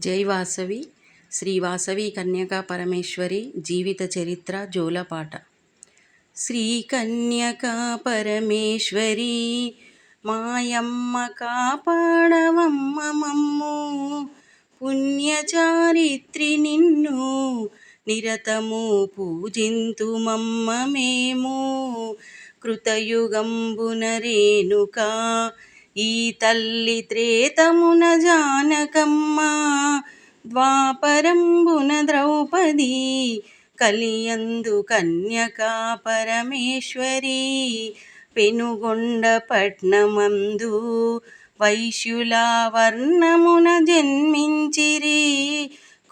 జై వాసవి శ్రీ వాసవి కన్యకా పరమేశ్వరి జీవిత చరిత్ర జోలపాట. శ్రీ కన్యకా పరమేశ్వరి మాయమ్మ కాపాడవమ్మ మమ్ము. పుణ్యచారిత్రి నిన్ను నిరతము పూజింతు మమ్మ మేము. కృతయుగంబున రేణుకా ఈ తల్లి త్రేతమున జానకమ్మ ద్వాపరంబున ద్రౌపది కలియందు కన్యకా పరమేశ్వరి పెనుగొండ పట్నమందు వైశ్యుల వర్ణమున జన్మించిరి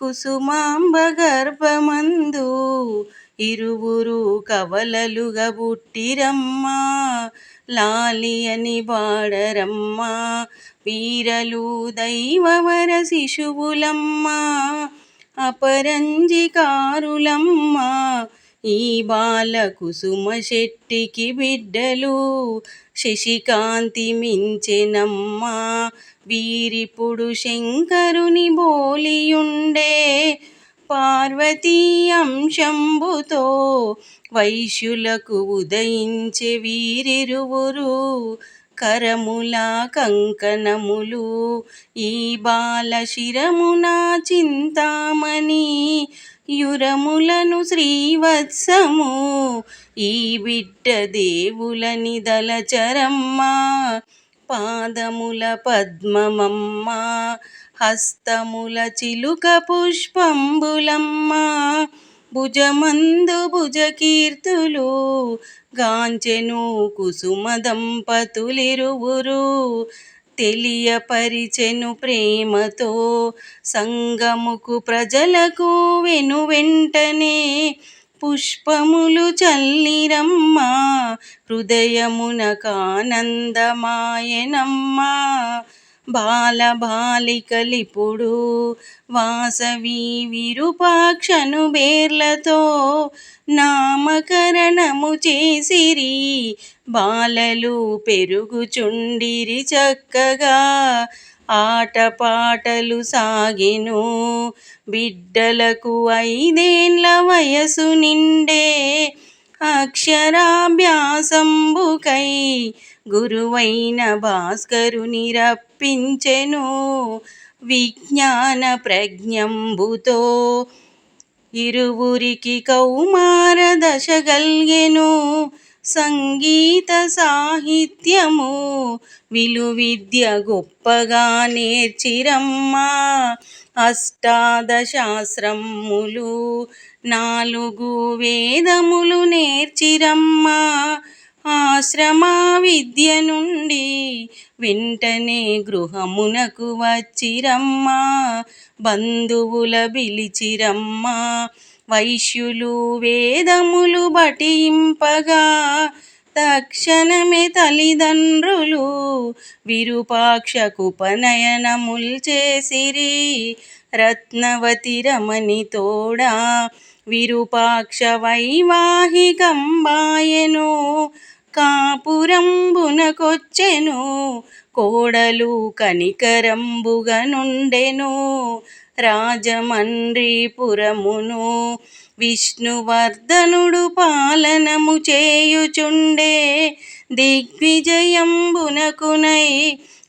కుసుమాంబ గర్భమందు ఇరువురు కవలలుగా బుట్టిరమ్మా లాలి అని బాడరమ్మా వీరలు దైవవర శిశువులమ్మ అపరంజికారులమ్మ ఈ బాల కుసుమ శెట్టికి బిడ్డలు శశికాంతి మించెనమ్మా వీరిపుడు శంకరుని బోలియుండే పార్వతీయం శంభుతో వైశ్యులకు ఉదయించే వీరిరువురు కరముల కంకణములు ఈ బాలశిరమున చింతామణి యురములను శ్రీవత్సము ఈ బిడ్డ దేవులని దళచరమ్మ పాదముల పద్మమమ్మ హస్తముల చిలుక పుష్పంబులమ్మ భుజమందు భుజకీర్తులు గాంచెను కుసుమ దంపతులిరువురు తెలియపరిచెను ప్రేమతో సంగముకు ప్రజలకు వెను వెంటనే పుష్పములు చల్లిరమ్మ హృదయమున కానందమాయనమ్మా బాలబాలికలిపుడు వాసవి విరూపాక్షను బేర్లతో నామకరణము చేసిరి. బాలలు పెరుగుచుండిరి చక్కగా ఆటపాటలు సాగిను. బిడ్డలకు ఐదేండ్ల వయసు నిండే అక్షరాభ్యాసంబుకై గురువైన భాస్కరుని రప్పించెను విజ్ఞాన ప్రజ్ఞంబుతో ఇరువురికి కౌమార దశ గల్గెను. సంగీత సాహిత్యము విలువిద్య గొప్పగా నేర్చిరమ్మా అష్టాదశాశ్రమ్ములు నాలుగు వేదములు నేర్చిరమ్మా. ఆశ్రమ విద్య నుండి వెంటనే గృహమునకు వచ్చిరమ్మా. బంధువుల పిలిచిరమ్మా. వైశ్యులు వేదములు బటింపగా తక్షణమే తల్లిదండ్రులు విరూపాక్షకుపనయనముల్ చేసిరి. రత్నవతి రమణి తోడా విరూపాక్ష వైవాహికంబాయను కాపురంబునకొచ్చెను కోడలు కనికరంబుగనుండెను రాజమండ్రిపురమును విష్ణువర్ధనుడు పాలనము చేయుచుండే దిగ్విజయంబునకునై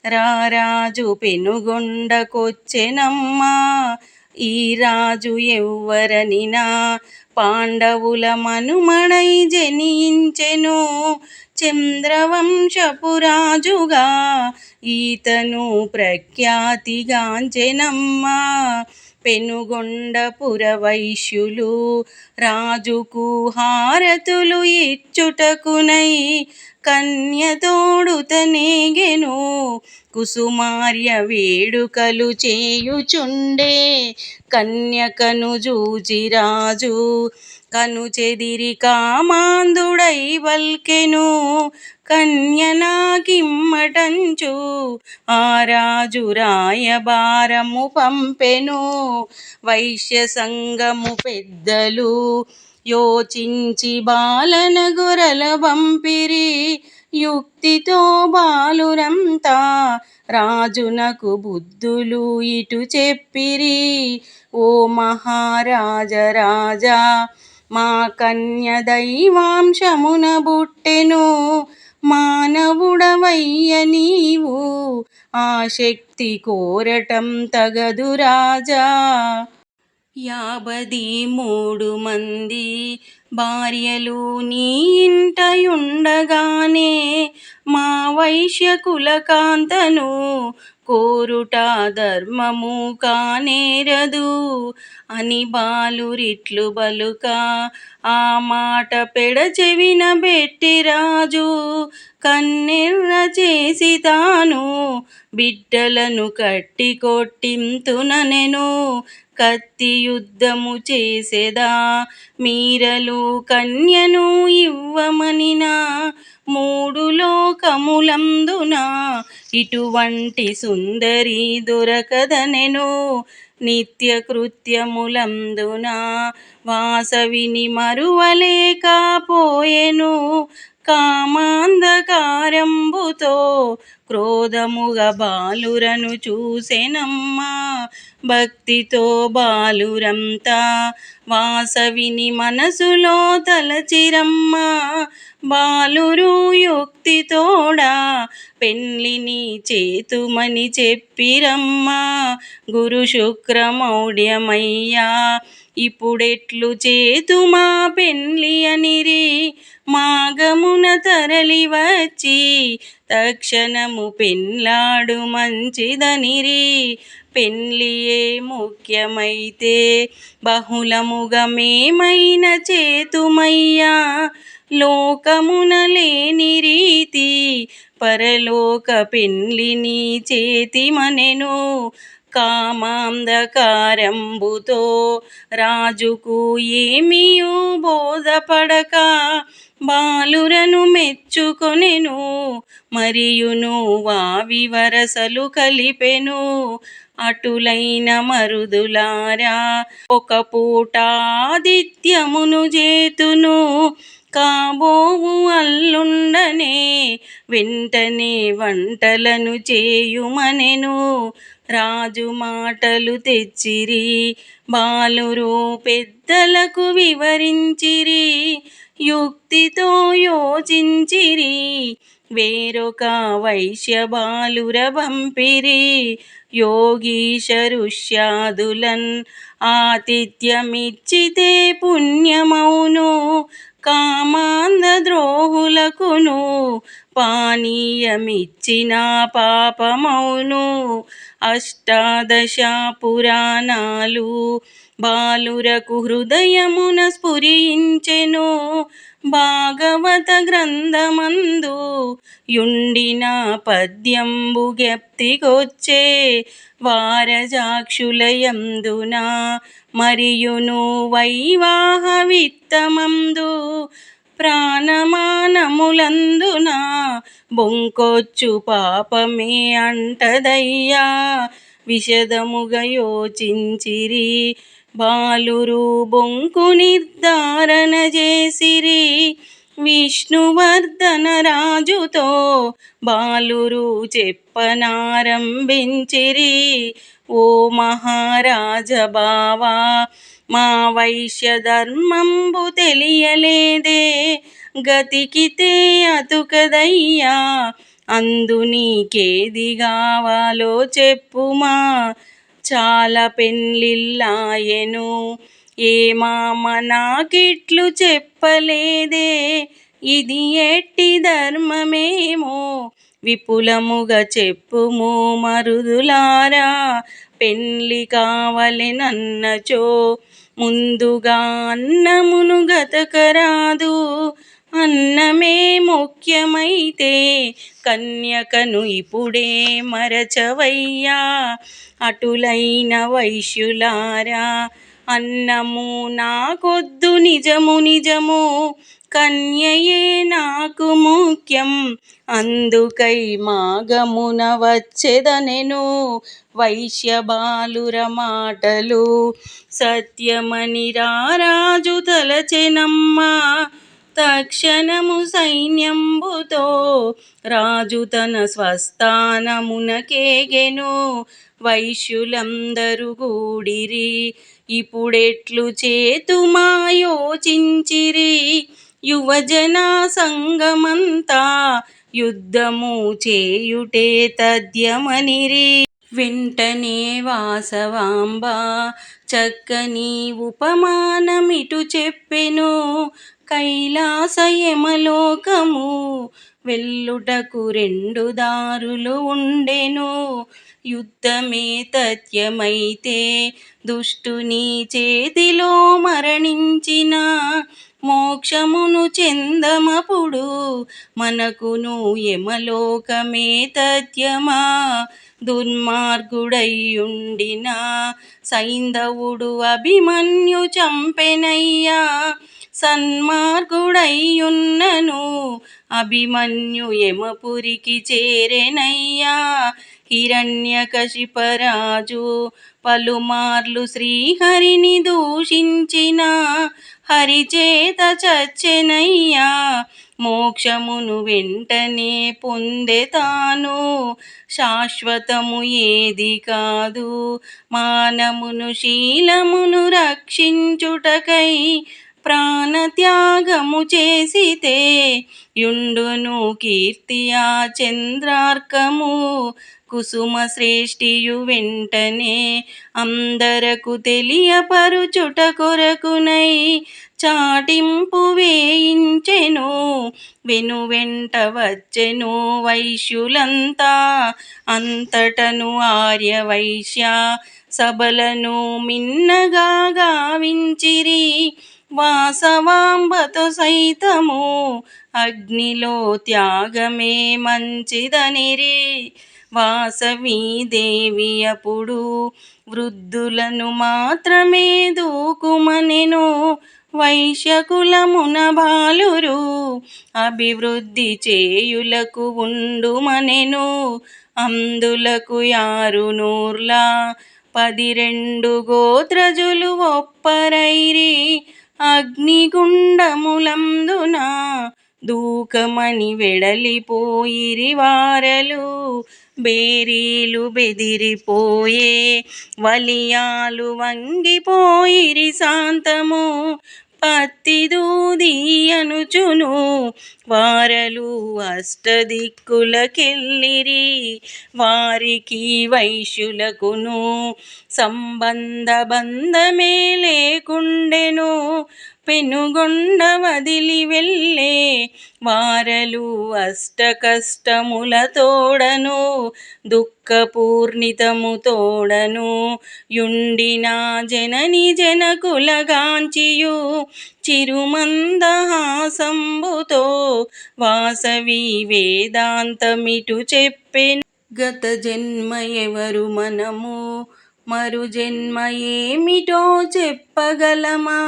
రారాజు పెనుగొండకొచ్చెనమ్మా. ఈ రాజు ఎవ్వరనినా పాండవుల మనుమణై జనించెను. చంద్రవంశపురాజుగా ఈతను ప్రఖ్యాతిగాంచెనమ్మా. పెనుగొండపుర వైశ్యులు రాజుకు హారతులు ఇచ్చుటకునై కన్యతోడుతనేగెను కుసుమార్య వేడుకలు చేయుచుండే కన్యకను జూచిరాజు కను చెదిరి కామాందుడై వల్కెను. కన్యనాకిమ్మటంచు ఆ రాజు రాయబారము పంపెను. వైశ్య సంగము పెద్దలు యోచించి బాలన గురల పంపిరి. యుక్తితో బాలురంతా రాజునకు బుద్ధులు ఇటు చెప్పిరి. ఓ మహారాజ రాజా మా కన్య దైవాంశమున బుట్టెను మానవుడవయ్య నీవు ఆ శక్తి కోరటం తగదు రాజా. యాబది మూడు మంది భార్యలు నీ ఇంటయుండగానే మా వైశ్య కులకాంతను కోరుట ధర్మము కానేరదు. అని బాలురిట్లు బలుక ఆ మాట పెడచెవిన బెట్టి రాజు కన్నెర్ర చేసి తాను బిడ్డలను కట్టి కొట్టింతుననెను కత్తి యుద్ధము చేసేదా? మీరలు కన్యను ఇవ్వమనినా? మూడు లోకములందునా? ఇటువంటి సుందరి దొరకదనెను? నిత్య కృత్యములందున వాసవిని మరువలేకపోయెను కామాంధకారంబుతో క్రోధముగా బాలురను చూసెనమ్మా. భక్తితో బాలురంతా వాసవిని మనసులో తలచిరమ్మా. బాలురు యుక్తితోడా పెళ్ళిని చేతుమని చెప్పిరమ్మా. గురు శుక్రమౌఢ్యమయ్యా ఇప్పుడెట్లు చేతుమా పెళ్ళి అనిరి? మాగమున తరలి వచ్చి తక్షణము పెళ్ళాడు మంచిదనిరి. పెళ్ళియే ముఖ్యమైతే బహుళముగా మేమైన చేతుమయ్యా. లోకమున లేని రీతి పరలోక పెళ్ళిని చేతిమనెను. కామాంధకారంబుతో రాజుకు ఏమియూ బోధపడక బాలురను మెచ్చుకొనెను మరియును వావి వరసలు కలిపెను. అటులైన మరుదులారా ఒక పూట ఆదిత్యమును చేతును కాబోవు అల్లుండనే వెంటనే వంటలను చేయుమనెను. రాజు మాటలు తెచ్చిరి బాలురు పెద్దలకు వివరించిరి యుక్తితో యోచించిరి వేరొక వైశ్య బాలుర పంపిరి యోగీశ ఋష్యాదులన్ ఆతిథ్యమిచ్చితే పుణ్యమౌను కామాంధ ద్రోహులకును పానీయమిచ్చిన పాపమౌను. అష్టాదశ పురాణాలు బాలురకు హృదయమున స్ఫురించెను. భాగవత గ్రంథమందు యుండిన పద్యంబు జ్ఞప్తికొచ్చే వారజాక్షులయందున మరియును వైవాహ విత్తమందు ప్రాణమానములందున బొంకొచ్చు పాపమే అంటదయ్యా విశదముగా యోచించిరి బాలురు బొంకు నిర్ధారణ చేసిరి విష్ణువర్ధన రాజుతో బాలురు చెప్పనారంభించిరి ఓ మహారాజ బావా మా వైశ్య ధర్మంబు తెలియలేదే. గతికితే అతుకదయ్యా అందు నీకేది కావాలో చెప్పుమా. చాలా పెళ్ళిళ్ళాయెను ఏమామ నాకిట్లు చెప్పలేదే. ఇది ఎట్టి ధర్మమేమో విపులముగా చెప్పుము మరుదులారా. పెళ్ళి కావలెనన్నచో ముందుగా అన్నమును గతకరాదు. అన్నమే ముఖ్యమైతే కన్యకను ఇప్పుడే మరచవయ్యా. అటులైన వైశ్యులారా అన్నము నాకొద్దు నిజము నిజము. కన్యయే నాకు ముఖ్యం. అందుకై మాగమున వచ్చెదనెను. వైశ్యబాలుర మాటలు సత్యమని రారాజు తలచెనమ్మా. తక్షణము సైన్యంబుతో రాజు తన స్వస్థానమునకేగెను. వైశ్యులందరు గూడిరి. ఇప్పుడెట్లు చేతుమా యోచించిరి యువజన సంగమంతా యుద్ధము చేయుటే తథ్యమనిరి వెంటనే వాసవాంబ చక్కని ఉపమానమిటు చెప్పెను. కైలాసయమలోకము వెల్లుటకు రెండు దారులు ఉండెను. యుద్ధమే తథ్యమైతే దుష్టుని చేతిలో మరణించిన మోక్షమును చెందమపుడు మనకును యమలోకమే తథ్యమా? దుర్మార్గుడయ్యుండిన సైంధవుడు అభిమన్యు చంపెనయ్యా. సన్మార్గుడయ్యున్నను అభిమన్యు యమపురికి చేరెనయ్యా. హిరణ్యకశిపరాజు పలుమార్లు శ్రీహరిని దూషించిన హరిచేత చచ్చెనయ్యా మోక్షమును వెంటనే పొందెతాను. శాశ్వతము ఏది కాదు మానమును శీలమును రక్షించుటకై ప్రాణత్యాగము చేసితే యుండును కీర్తియా చంద్రార్కము. కుసుమ శ్రేష్ఠియు వెంటనే అందరకు తెలియపరుచుట కొరకునై చాటింపు వేయించెను. వెను వెంట వచ్చెను వైశ్యులంతా. అంతటను ఆర్య వైశ్య సభలను మిన్నగా గావించిరి. వాసవాంబతో సైతము అగ్నిలో త్యాగమే మంచిదనిరే. వాసవి దేవి అప్పుడు వృద్ధులను మాత్రమే దూకుమనెను. వైశ్యకులమున బాలురు అభివృద్ధి చేయులకు ఉండుమనెను. అందులకు యారు నూర్లా పదిరెండు గోత్రజులు ఒప్పరైరి. అగ్నిగుండములందున దూకమని వెడలిపోయిరి వారలు. బేరీలు బెదిరిపోయే వలియాలు వంగిపోయిరి శాంతము. పత్తి దూది అనుచును. వారలు అష్టదిక్కులకెళ్ళిరి వారికి వైశ్యులకును. సంబంధ బంధమే లేకుండెను. పెనుగొండ వదిలి వెళ్ళే వారలు అష్ట కష్టముల తోడను దుఃఖపూర్ణితము తోడను యుండిన జనని జనకులగాంచియు చిరుమందహాసంబుతో వాసవి వేదాంతమిటు చెప్పెను. గత జన్మ ఎవరు మనము? మరు జన్మ ఏమిటో చెప్పగలమా?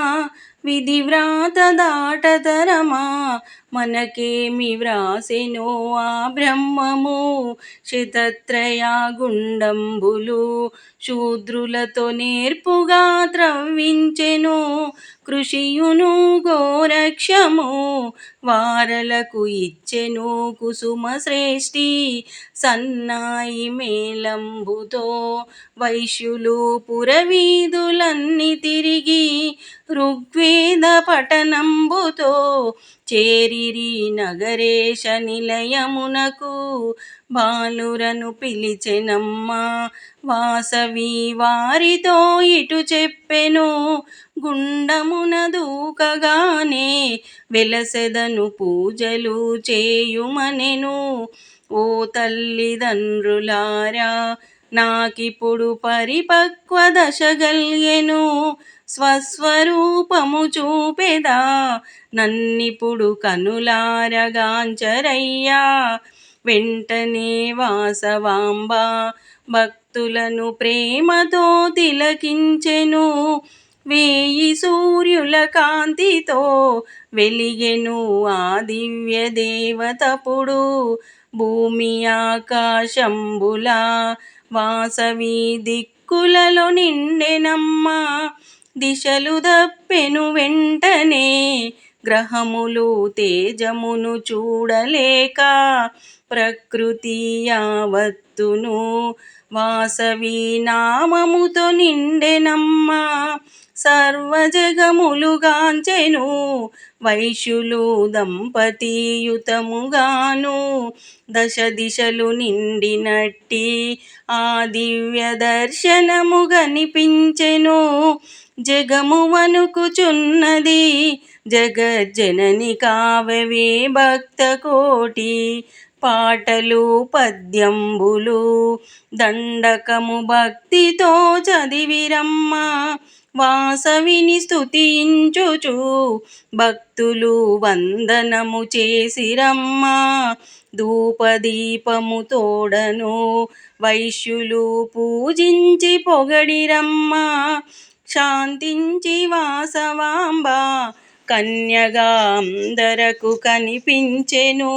విధి వ్రాత దాటతరమా? మనకేమి వ్రాసెనో ఆ బ్రహ్మము? శతత్రయ గుండంబులు శూద్రులతో నేర్పుగా త్రవ్వించెను? కృషియును గోరక్షము వారలకు ఇచ్చెను? కుసుమ శ్రేష్ఠి సన్నాయి మేలంబుతో వైశ్యులు పురవీధులన్నీ తిరిగి వేద పఠనంబుతో చేరిరి నగరేశ నిలయమునకు బాలురను పిలిచెనమ్మా. వాసవి వారితో ఇటు చెప్పెను గుండమున దూకగానే వెలసెదను పూజలు చేయుమనెను. ఓ తల్లిదండ్రులారా నాకిప్పుడు పరిపక్వ దశ గల్గెను స్వస్వరూపము చూపెదా. నన్నిప్పుడు కనులారగాంచరయ్యా. వెంటనే వాసవాంబ భక్తులను ప్రేమతో తిలకించెను. వేయి సూర్యుల కాంతితో వెలిగెను ఆ దివ్య దేవతపుడు. భూమి ఆకాశంబుల వాసవి దిక్కులలో నిండెనమ్మా. దిశలు దప్పెను వెంటనే గ్రహములు తేజమును చూడలేక ప్రకృతి యావత్తును వాసవి నామముతో నిండెనమ్మా. సర్వజగములుగాంచెను వైశ్యులు దంపతియుతముగాను. దశ దిశలు నిండినట్టి ఆ దివ్య దర్శనము కనిపించెను జగము వణుకుచున్నది జగజ్జనని కావవే భక్త కోటి పాటలు పద్యంబులు దండకము భక్తితో చదివిరమ్మ. వాసవిని స్థుతించుచు భక్తులు వందనము చేసిరమ్మ. ధూపదీపము తోడను వైశ్యులు పూజించి పొగడిరమ్మ. శాంతించి వాసవాంబ కన్యగా అందరకు కనిపించెను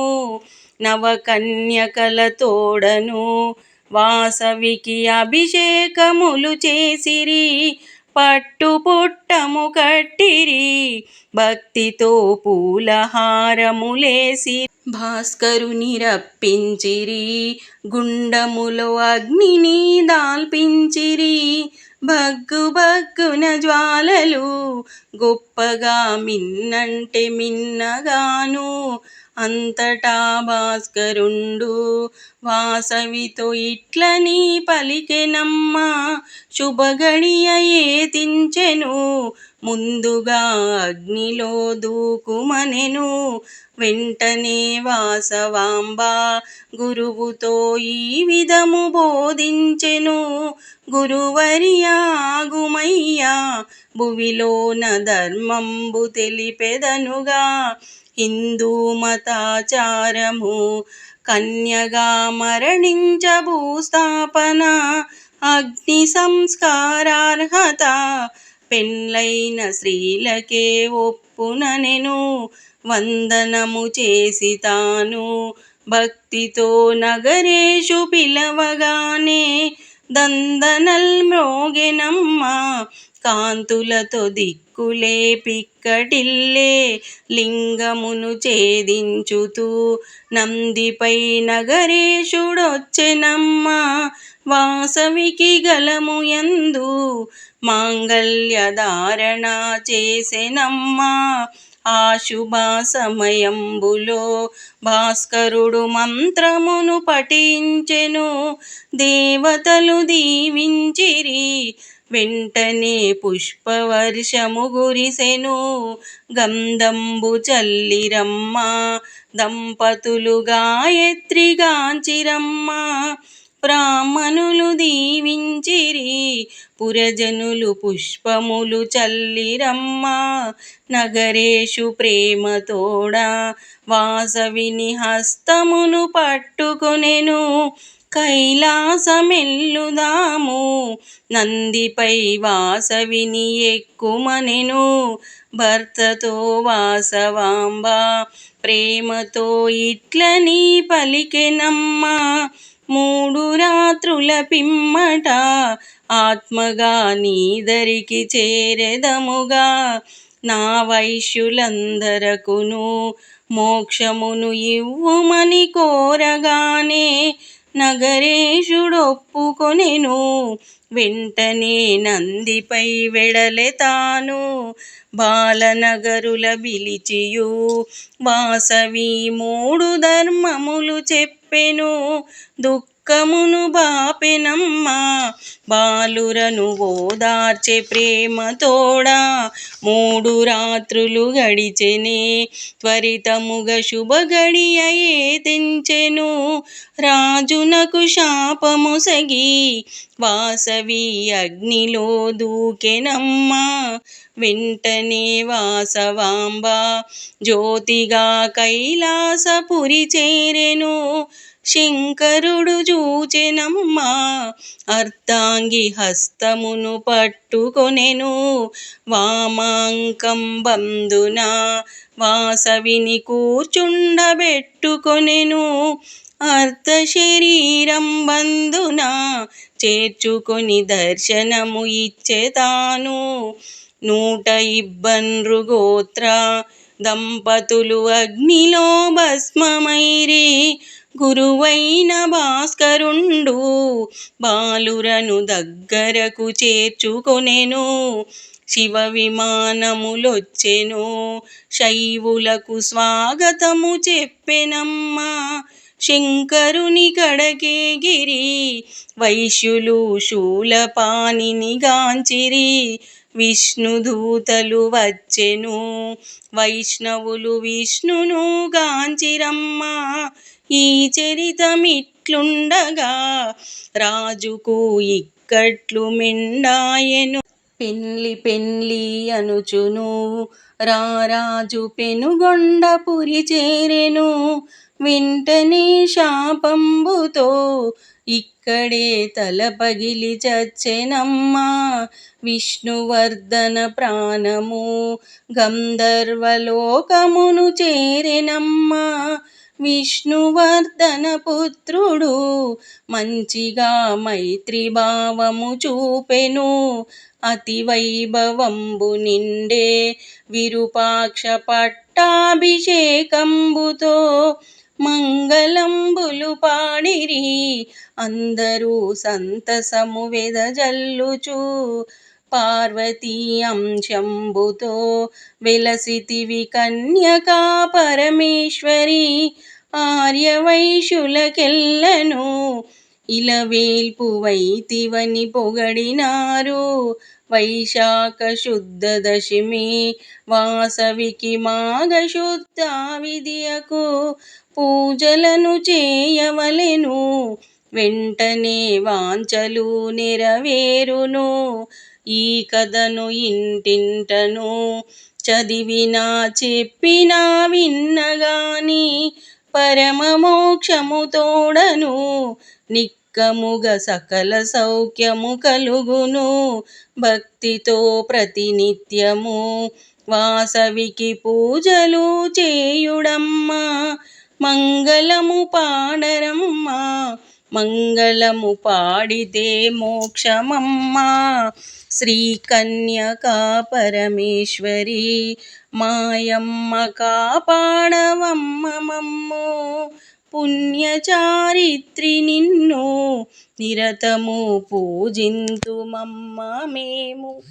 నవకన్యకల తోడను వాసవికి అభిషేకములు చేసిరి పట్టు పుట్టము కట్టిరి భక్తితో పూలహారములేసి భాస్కరుని రప్పించిరి గుండములో అగ్నిని దాల్పించిరి భగ్గు భగ్గున జ్వాలలు గొప్పగా మిన్నంటే మిన్నగాను. అంతటా భాస్కరుండు. వాసవితో ఇట్లని పలికెనమ్మా శుభగడియ ఏతించెను. ముందుగా అగ్నిలో దూకుమనెను. వెంటనే వాసవాంబ గురువుతో ఈ విధము బోధించెను. గురువరియాగుమయ్యా భువిలోన ధర్మంబు తెలిపెదనుగా. హిందూ మతాచారము కన్యగా మరణించ భూస్థాపన అగ్ని సంస్కారార్హత పెళ్ళైన స్త్రీలకే ఒప్పుననెను వందనము చేసి తాను భక్తితో నగరేషు పిలవగానే దందనల్ మ్రోగెనమ్మ కాంతులతో దిక్కులే పిక్కటిల్లే లింగమును ఛేదించుతూ నందిపై నగరేశుడొచ్చెనమ్మ. వాసవికి గలము ఎందు మాంగళ్యధారణ చేసెనమ్మా. ఆ శుభ సమయంబులో భాస్కరుడు మంత్రమును పఠించెను. దేవతలు దీవించిరి వెంటనే పుష్పవర్షము గురిసెను. గంధంబు చల్లిరమ్మ దంపతులు గాయత్రిగాంచిరమ్మ బ్రాహ్మణులు దీవించిరి పురజనులు పుష్పములు చల్లిరమ్మ. నగరేషు ప్రేమతోడా వాసవిని హస్తమును పట్టుకొనెను. కైలాసమెల్లుదాము. నందిపై వాసవిని ఎక్కుమనెను. భర్తతో వాసవాంబా ప్రేమతో ఇట్లని పలికెనమ్మా. మూడు రాత్రుల పిమ్మట ఆత్మగా నీదరికి చేరెదముగా. నా వైశ్యులందరకును మోక్షమును ఇవ్వుమని కోరగానే నగరేశుడొప్పుకొనెను వెంటనే నందిపై వెడలె తాను బాలనగరుల బిలిచియు. వాసవి మూడు ధర్మములు చెప్పెను. దుఃఖమును బాపెనమ్మా. బాలురను ఓదార్చె ప్రేమతోడా. మూడు రాత్రులు గడిచెనే త్వరితముగ శుభ గడియయే తెంచెను రాజునకు శాపమొసగి వాసవి అగ్నిలో దూకెనమ్మా. వెంటనే వాసవాంబ జ్యోతిగా కైలాసపురి చేరెను. శంకరుడు చూచెనమ్మా అర్ధాంగి హస్తమును పట్టుకొనెను. వామాంకం బంధున వాసవిని కూర్చుండబెట్టుకొనెను. అర్ధ శరీరం బంధున చేర్చుకొని దర్శనము ఇచ్చేతాను. నూట ఇబ్బంద్రు గోత్ర దంపతులు అగ్నిలో భస్మమైరి గురువైన భాస్కరుండు బాలురను దగ్గరకు చేర్చుకొనెను శివ విమానములొచ్చెను శైవులకు స్వాగతము చెప్పెనమ్మా. శంకరుని కడకేగిరి వైశ్యులు శూలపాణిని గాంచిరి విష్ణుదూతలు వచ్చెను వైష్ణవులు విష్ణును గాంచిరమ్మా. ఈ చరితమిట్లుండగా రాజుకు ఇక్కట్లు మిండాయెను. పెన్లి పెన్లి అనుచును రారాజు పెనుగొండపురి చేరెను. వెంటనే శాపంబుతో ఇక్కడే తల పగిలి చచ్చెనమ్మా. విష్ణువర్ధన ప్రాణము గంధర్వలోకమును చేరెనమ్మా. విష్ణువర్ధన పుత్రుడు మంచిగా మైత్రి భావము చూపెను. అతి వైభవంబు నిండే విరూపాక్ష పట్టాభిషేకంబుతో మంగళంబులు పాడిరి. అందరూ సంతసము వెదజల్లుచు. పార్వతీ అంశంబుతో విలసితివి కన్యకా పరమేశ్వరి ఆర్యవైశ్యులకెల్లను ఇలవేల్పు వైతివని పొగడినారు. వైశాఖ శుద్ధ దశమి వాసవికి మాఘ శుద్ధ పూజలను చేయవలెను. వెంటనే వాంచలు నెరవేరును. ఈ కథను ఇంటింటను చదివినా చెప్పినా విన్నగాని పరమ మోక్షము తోడను నిక్కముగ సకల సౌఖ్యము కలుగును. భక్తితో ప్రతినిత్యము వాసవికి పూజలు చేయుడమ్మా మంగళము పాడరమ్మా మంగళము పాడితే మోక్షమమ్మా. శ్రీ కన్యకా పరమేశ్వరి మాయమ్మ కాపాడవమ్మ మమ్ము. పుణ్యచారిత్రి నిన్ను నిరతము పూజింతుమమ్మ మేము.